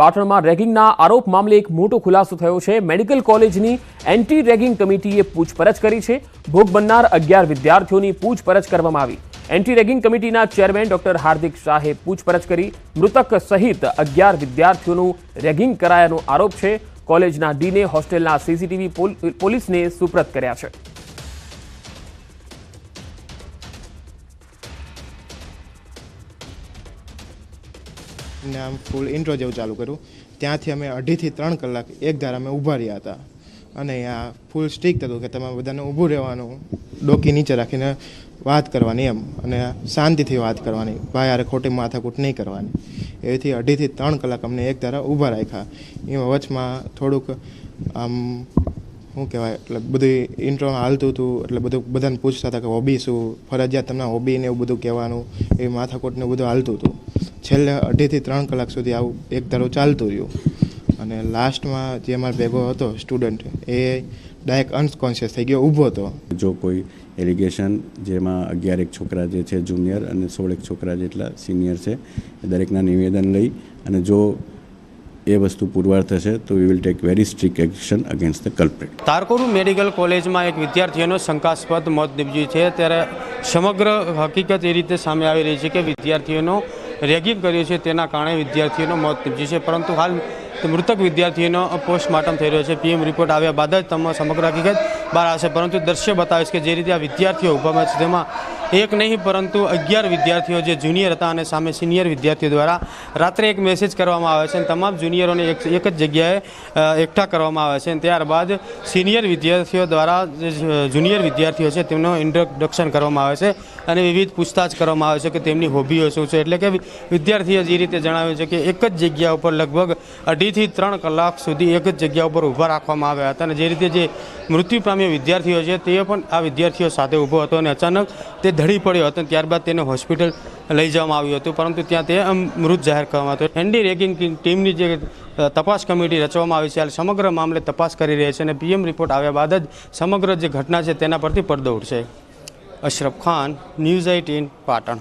પાટણમાં રેગિંગના આરોપ મામલે એક મોટો ખુલાસો થયો છે. મેડિકલ કોલેજની એન્ટી રેગિંગ કમિટીએ પૂછપરછ કરી છે. ભોગ બનનાર અગિયાર વિદ્યાર્થીઓની પૂછપરછ કરવામાં આવી. એન્ટી રેગિંગ કમિટીના ચેરમેન ડોક્ટર હાર્દિક શાહે પૂછપરછ કરી. મૃતક સહિત અગિયાર વિદ્યાર્થીઓનું રેગિંગ કરાયાનો આરોપ છે. કોલેજના ડીને હોસ્ટેલના સીસીટીવી પોલીસને સુપ્રત કર્યા છે. ને આમ ફૂલ ઇન્ટ્રો જેવું ચાલુ કર્યું. ત્યાંથી અમે અઢીથી ત્રણ કલાક એક ધારા અમે ઊભા રહ્યા હતા. અને આ ફૂલ સ્ટ્રિક્ટ હતું કે તમે બધાને ઊભું રહેવાનું, ડોકી નીચે રાખીને વાત કરવાની એમ. અને શાંતિથી વાત કરવાની, ભાઈ આરે ખોટી માથાકૂટ નહીં કરવાની. એથી અઢીથી ત્રણ કલાક અમને એક ધારા ઊભા રાખ્યા. એમાં વચમાં થોડુંક આમ, શું કહેવાય, એટલે બધું ઇન્ટ્રો હાલતું હતું, એટલે બધું બધાને પૂછતા હતા કે હોબી શું? ફરજિયાત તમને હોબી ને એવું બધું કહેવાનું એ માથાકોટને બધું હાલતું હતું. છેલ્લે અઢીથી ત્રણ કલાક સુધી આવું એક ધારો ચાલતું રહ્યું. અને લાસ્ટમાં જે અમારો ભેગો હતો સ્ટુડન્ટ એ ડાયરેક્ટ અનકોન્શિયસ થઈ ગયો ઊભો હતો. જો કોઈ એલિગેશન જેમાં અગિયાર એક છોકરા જે છે જુનિયર અને સોળ એક છોકરા જેટલા સિનિયર છે એ દરેકના નિવેદન લઈ અને જો એ વસ્તુ પુરવાર થશે તો we will take very strict action against the culprit તારકોરુ medical કોલેજમાં એક વિદ્યાર્થીઓનો શંકાસ્પદ મોત નીપજ્યું છે. ત્યારે સમગ્ર હકીકત એ રીતે સામે આવી રહી છે કે વિદ્યાર્થીઓનો રેગિંગ કર્યું છે તેના કારણે વિદ્યાર્થીઓનો મોત નીપજ્યું છે. પરંતુ હાલ મૃતક વિદ્યાર્થીઓનો પોસ્ટમોર્ટમ થઈ રહ્યો છે. પીએમ રિપોર્ટ આવ્યા બાદ જ તમામ સમગ્ર હકીકત બહાર આવશે. પરંતુ દ્રશ્ય બતાવીશ કે જે રીતે આ વિદ્યાર્થીઓ ઊભા છે તેમાં એક નહીં, પરંતુ અગિયાર વિદ્યાર્થીઓ જે જુનિયર હતા અને સામે સિનિયર વિદ્યાર્થીઓ દ્વારા રાત્રે એક મેસેજ કરવામાં આવે છે અને તમામ જુનિયરોને એક એક જ જગ્યાએ એકઠા કરવામાં આવે છે અને ત્યારબાદ સિનિયર વિદ્યાર્થીઓ દ્વારા જે જુનિયર વિદ્યાર્થીઓ છે તેમનું ઇન્ટ્રોડક્શન કરવામાં આવે છે અને વિવિધ પૂછતાછ કરવામાં આવે છે કે તેમની હોબીઓ શું છે. એટલે કે વિદ્યાર્થીઓ જે રીતે જણાવ્યું છે કે એક જ જગ્યા ઉપર લગભગ અઢીથી ત્રણ કલાક સુધી એક જ જગ્યા ઉપર ઊભા રાખવામાં આવ્યા હતા અને જે રીતે જે મૃત્યુ પામ્યા વિદ્યાર્થીઓ છે તે પણ આ વિદ્યાર્થીઓ સાથે ઊભો હતો અને અચાનક તે ધડી પડ્યો હતો ત્યારબાદ તેને હોસ્પિટલ લઈ જવામાં આવ્યું હતું, પરંતુ ત્યાં તે મૃત જાહેર કરવામાં આવ્યો એન્ડી રેગિંગ ટીમની જે તપાસ કમિટી રચવામાં આવી છે, હાલ સમગ્ર મામલે તપાસ કરી રહી છે અને પીએમ રિપોર્ટ આવ્યા બાદ જ સમગ્ર જે ઘટના છે તેના પરથી પડદો ઉઠશે. Ashraf Khan, news eighteen, Patan.